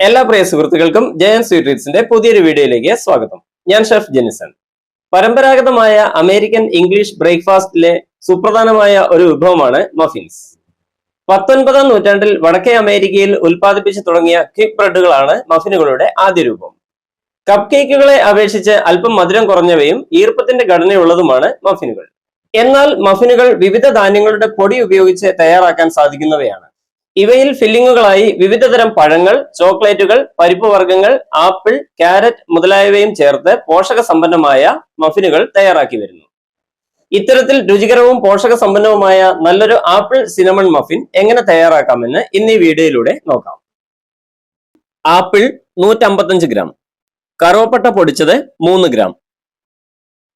എല്ലാ പ്രിയ സുഹൃത്തുക്കൾക്കും ജയൻ സ്വീറ്റ്സിന്റെ പുതിയൊരു വീഡിയോയിലേക്ക് സ്വാഗതം. ഞാൻ ഷെഫ് ജെനിസൺ പരമ്പരാഗതമായ അമേരിക്കൻ ഇംഗ്ലീഷ് ബ്രേക്ക്ഫാസ്റ്റിലെ സുപ്രധാനമായ ഒരു വിഭവമാണ് മഫിൻസ്. പത്തൊൻപതാം നൂറ്റാണ്ടിൽ വടക്കേ അമേരിക്കയിൽ ഉൽപ്പാദിപ്പിച്ചു തുടങ്ങിയ ക്വിക്ക് ബ്രെഡുകളാണ് മഫിനുകളുടെ ആദ്യ രൂപം. കപ്പ് കേക്കുകളെ അപേക്ഷിച്ച് അല്പം മധുരം കുറഞ്ഞവയും ഈർപ്പത്തിന്റെ ഘടനയുള്ളതുമാണ് മഫിനുകൾ. എന്നാൽ മഫിനുകൾ വിവിധ ധാന്യങ്ങളുടെ പൊടി ഉപയോഗിച്ച് തയ്യാറാക്കാൻ സാധിക്കുന്നവയാണ്. ഇവയിൽ ഫില്ലിങ്ങുകളായി വിവിധതരം പഴങ്ങൾ ചോക്ലേറ്റുകൾ പരിപ്പ് വർഗങ്ങൾ ആപ്പിൾ ക്യാരറ്റ് മുതലായവയും ചേർത്ത് പോഷക സമ്പന്നമായ മഫിനുകൾ തയ്യാറാക്കി വരുന്നു. ഇത്തരത്തിൽ രുചികരവും പോഷക സമ്പന്നവുമായ നല്ലൊരു ആപ്പിൾ സിനമൺ മഫിൻ എങ്ങനെ തയ്യാറാക്കാമെന്ന് ഇന്ന് ഈ വീഡിയോയിലൂടെ നോക്കാം. ആപ്പിൾ നൂറ്റമ്പത്തഞ്ച് ഗ്രാം കറുവപ്പട്ട പൊടിച്ചത് മൂന്ന് ഗ്രാം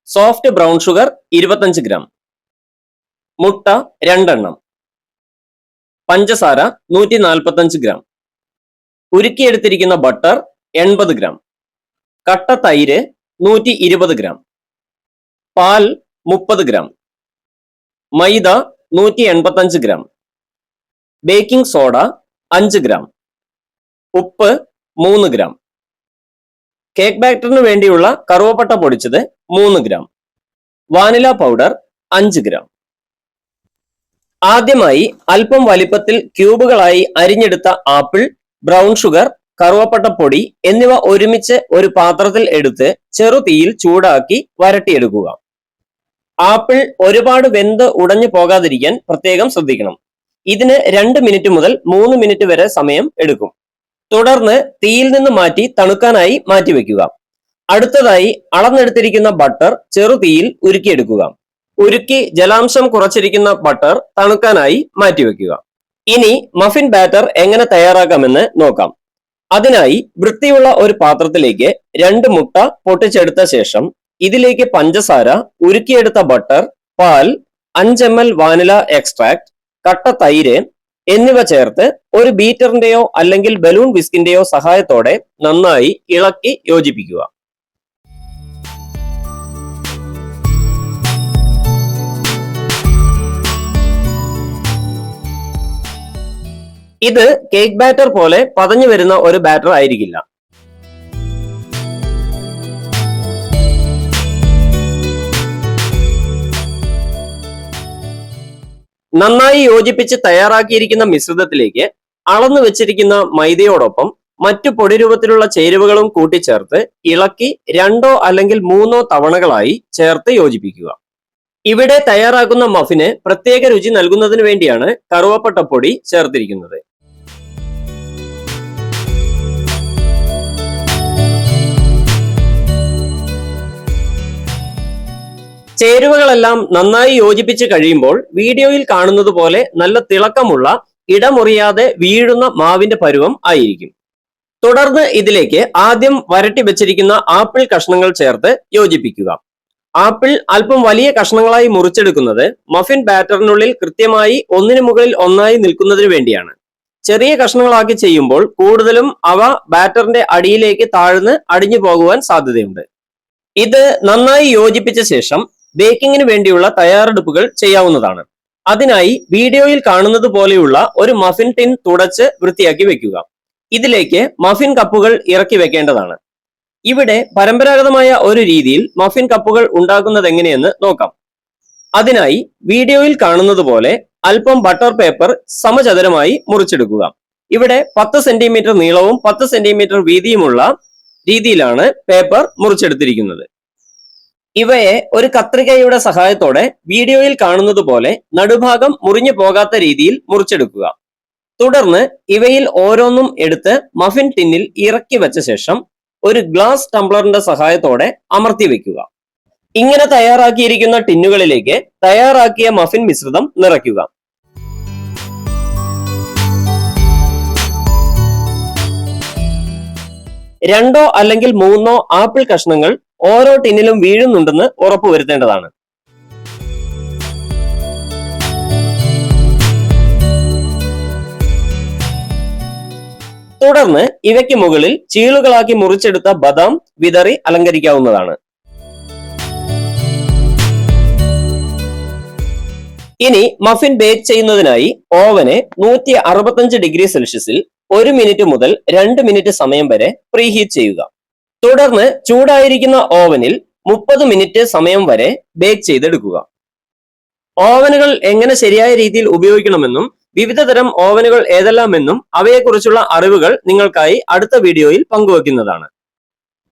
സോഫ്റ്റ് ബ്രൗൺ ഷുഗർ ഇരുപത്തഞ്ച് ഗ്രാം മുട്ട രണ്ടെണ്ണം പഞ്ചസാര നൂറ്റി നാൽപ്പത്തഞ്ച് ഗ്രാം ഉരുക്കിയെടുത്തിരിക്കുന്ന ബട്ടർ എൺപത് ഗ്രാം കട്ട തൈര് നൂറ്റി ഇരുപത് ഗ്രാം പാൽ മുപ്പത് ഗ്രാം മൈദ നൂറ്റി എൺപത്തഞ്ച് ഗ്രാം ബേക്കിംഗ് സോഡ അഞ്ച് ഗ്രാം ഉപ്പ് മൂന്ന് ഗ്രാം കേക്ക് ബാറ്ററിന് വേണ്ടിയുള്ള കറുവപ്പട്ട പൊടിച്ചത് മൂന്ന് ഗ്രാം വാനില പൗഡർ അഞ്ച് ഗ്രാം ആദ്യമായി അല്പം വലിപ്പത്തിൽ ക്യൂബുകളായി അരിഞ്ഞെടുത്ത ആപ്പിൾ ബ്രൗൺ ഷുഗർ കറുവപ്പട്ട പൊടി എന്നിവ ഒരുമിച്ച് ഒരു പാത്രത്തിൽ എടുത്ത് ചെറു തീയിൽ ചൂടാക്കി വരട്ടിയെടുക്കുക. ആപ്പിൾ ഒരുപാട് വെന്ത് ഉടഞ്ഞു പോകാതിരിക്കാൻ പ്രത്യേകം ശ്രദ്ധിക്കണം. ഇതിന് രണ്ട് മിനിറ്റ് മുതൽ മൂന്ന് മിനിറ്റ് വരെ സമയം എടുക്കും. തുടർന്ന് തീയിൽ നിന്ന് മാറ്റി തണുക്കാനായി മാറ്റിവെക്കുക. അടുത്തതായി അളന്നെടുത്തിരിക്കുന്ന ബട്ടർ ചെറുതീയിൽ ഉരുക്കിയെടുക്കുക. ഉരുക്കി ജലാംശം കുറച്ചിരിക്കുന്ന ബട്ടർ തണുക്കാനായി മാറ്റിവെക്കുക. ഇനി മഫിൻ ബാറ്റർ എങ്ങനെ തയ്യാറാക്കാമെന്ന് നോക്കാം. അതിനായി വൃത്തിയുള്ള ഒരു പാത്രത്തിലേക്ക് രണ്ട് മുട്ട പൊട്ടിച്ചെടുത്ത ശേഷം ഇതിലേക്ക് പഞ്ചസാര ഉരുക്കിയെടുത്ത ബട്ടർ പാൽ അഞ്ച് എം എൽ വാനില എക്സ്ട്രാക്ട് കട്ട തൈര് എന്നിവ ചേർത്ത് ഒരു ബീറ്ററിന്റെയോ അല്ലെങ്കിൽ ബലൂൺ വിസ്കിന്റെയോ സഹായത്തോടെ നന്നായി ഇളക്കി യോജിപ്പിക്കുക. ഇത് കേക്ക് ബാറ്റർ പോലെ പതഞ്ഞു വരുന്ന ഒരു ബാറ്റർ ആയിരിക്കില്ല. നന്നായി യോജിപ്പിച്ച് തയ്യാറാക്കിയിരിക്കുന്ന മിശ്രിതത്തിലേക്ക് അളന്നു വെച്ചിരിക്കുന്ന മൈദയോടൊപ്പം മറ്റു പൊടി രൂപത്തിലുള്ള ചേരുവകളും കൂട്ടിച്ചേർത്ത് ഇളക്കി രണ്ടോ അല്ലെങ്കിൽ മൂന്നോ തവണകളായി ചേർത്ത് യോജിപ്പിക്കുക. ഇവിടെ തയ്യാറാക്കുന്ന മഫിന് പ്രത്യേക രുചി നൽകുന്നതിന് വേണ്ടിയാണ് കറുവപ്പട്ടപ്പൊടി ചേർത്തിരിക്കുന്നത്. ചേരുവകളെല്ലാം നന്നായി യോജിപ്പിച്ച് കഴിയുമ്പോൾ വീഡിയോയിൽ കാണുന്നത് പോലെ നല്ല തിളക്കമുള്ള ഇടമുറിയാതെ വീഴുന്ന മാവിന്റെ പരുവം ആയിരിക്കും. തുടർന്ന് ഇതിലേക്ക് ആദ്യം വരട്ടി വെച്ചിരിക്കുന്ന ആപ്പിൾ കഷ്ണങ്ങൾ ചേർത്ത് യോജിപ്പിക്കുക. ആപ്പിൾ അല്പം വലിയ കഷ്ണങ്ങളായി മുറിച്ചെടുക്കുന്നത് മഫിൻ ബാറ്ററിനുള്ളിൽ കൃത്യമായി ഒന്നിനു മുകളിൽ ഒന്നായി നിൽക്കുന്നതിന് വേണ്ടിയാണ്. ചെറിയ കഷ്ണങ്ങളാക്കി ചെയ്യുമ്പോൾ കൂടുതലും അവ ബാറ്ററിന്റെ അടിയിലേക്ക് താഴ്ന്ന് അടിഞ്ഞു പോകുവാൻ സാധ്യതയുണ്ട്. ഇത് നന്നായി യോജിപ്പിച്ച ശേഷം ബേക്കിങ്ങിന് വേണ്ടിയുള്ള തയ്യാറെടുപ്പുകൾ ചെയ്യാവുന്നതാണ്. അതിനായി വീഡിയോയിൽ കാണുന്നത് പോലെയുള്ള ഒരു മഫിൻ ടിൻ തുടച്ച് വൃത്തിയാക്കി വെക്കുക. ഇതിലേക്ക് മഫിൻ കപ്പുകൾ ഇറക്കി വെക്കേണ്ടതാണ്. ഇവിടെ പരമ്പരാഗതമായ ഒരു രീതിയിൽ മഫിൻ കപ്പുകൾ ഉണ്ടാക്കുന്നത് എങ്ങനെയെന്ന് നോക്കാം. അതിനായി വീഡിയോയിൽ കാണുന്നത് പോലെ അല്പം ബട്ടർ പേപ്പർ സമചതുരമായി മുറിച്ചെടുക്കുക. ഇവിടെ പത്ത് സെന്റിമീറ്റർ നീളവും പത്ത് സെന്റിമീറ്റർ വീതിയുമുള്ള രീതിയിലാണ് പേപ്പർ മുറിച്ചെടുത്തിരിക്കുന്നത്. ഇവയെ ഒരു കത്രികയുടെ സഹായത്തോടെ വീഡിയോയിൽ കാണുന്നത് പോലെ നടുഭാഗം മുറിഞ്ഞു പോകാത്ത രീതിയിൽ മുറിച്ചെടുക്കുക. തുടർന്ന് ഇവയിൽ ഓരോന്നും എടുത്ത് മഫിൻ ടിന്നിൽ ഇറക്കി വെച്ച ശേഷം ഒരു ഗ്ലാസ് ടംബ്ലറിന്റെ സഹായത്തോടെ അമർത്തി വെക്കുക. ഇങ്ങനെ തയ്യാറാക്കിയിരിക്കുന്ന ടിന്നുകളിലേക്ക് തയ്യാറാക്കിയ മഫിൻ മിശ്രിതം നിറയ്ക്കുക. രണ്ടോ അല്ലെങ്കിൽ മൂന്നോ ആപ്പിൾ കഷ്ണങ്ങൾ ഓരോ ടിന്നിലും വീഴുന്നുണ്ടെന്ന് ഉറപ്പുവരുത്തേണ്ടതാണ് തുടർന്ന് ഇവയ്ക്ക് മുകളിൽ ചീളുകളാക്കി മുറിച്ചെടുത്ത ബദാം വിതറി അലങ്കരിക്കാവുന്നതാണ്. ഇനി മഫിൻ ബേക്ക് ചെയ്യുന്നതിനായി ഓവനെ നൂറ്റി അറുപത്തഞ്ച് ഡിഗ്രി സെൽഷ്യസിൽ ഒരു മിനിറ്റ് മുതൽ രണ്ട് മിനിറ്റ് സമയം വരെ പ്രീഹീറ്റ് ചെയ്യുക. തുടർന്ന് ചൂടായിരിക്കുന്ന ഓവനിൽ മുപ്പത് മിനിറ്റ് സമയം വരെ ബേക്ക് ചെയ്തെടുക്കുക. ഓവനുകൾ എങ്ങനെ ശരിയായ രീതിയിൽ ഉപയോഗിക്കണമെന്നും വിവിധ തരം ഓവനുകൾ ഏതെല്ലാമെന്നും അവയെക്കുറിച്ചുള്ള അറിവുകൾ നിങ്ങൾക്കായി അടുത്ത വീഡിയോയിൽ പങ്കുവെക്കുന്നതാണ്.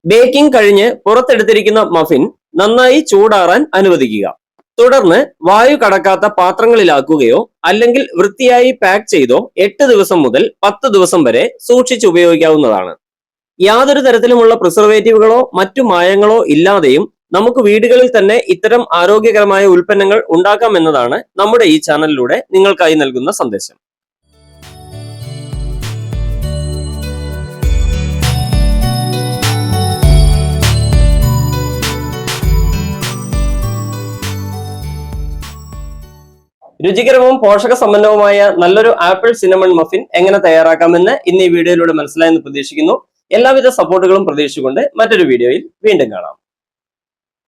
ബേക്കിംഗ് കഴിഞ്ഞ് പുറത്തെടുത്തിരിക്കുന്ന മഫിൻ നന്നായി ചൂടാറാൻ അനുവദിക്കുക. തുടർന്ന് വായു കടക്കാത്ത പാത്രങ്ങളിലാക്കുകയോ അല്ലെങ്കിൽ വൃത്തിയായി പാക്ക് ചെയ്തോ എട്ട് ദിവസം മുതൽ പത്ത് ദിവസം വരെ സൂക്ഷിച്ച് ഉപയോഗിക്കാവുന്നതാണ്. യാതൊരു തരത്തിലുമുള്ള പ്രിസർവേറ്റീവുകളോ മറ്റു മായങ്ങളോ ഇല്ലാതെയും നമുക്ക് വീടുകളിൽ തന്നെ ഇത്തരം ആരോഗ്യകരമായ ഉൽപ്പന്നങ്ങൾ ഉണ്ടാക്കാം എന്നതാണ് നമ്മുടെ ഈ ചാനലിലൂടെ നിങ്ങൾക്കായി നൽകുന്ന സന്ദേശം. രുചികരവും പോഷക സമ്പന്നവുമായ നല്ലൊരു ആപ്പിൾ സിനമൺ മഫിൻ എങ്ങനെ തയ്യാറാക്കാമെന്ന് ഇന്ന് ഈ വീഡിയോയിലൂടെ മനസ്സിലായെന്ന് പ്രതീക്ഷിക്കുന്നു. എല്ലാവിധ സപ്പോർട്ടുകളും പ്രതീക്ഷിച്ചുകൊണ്ട് മറ്റൊരു വീഡിയോയിൽ വീണ്ടും കാണാം.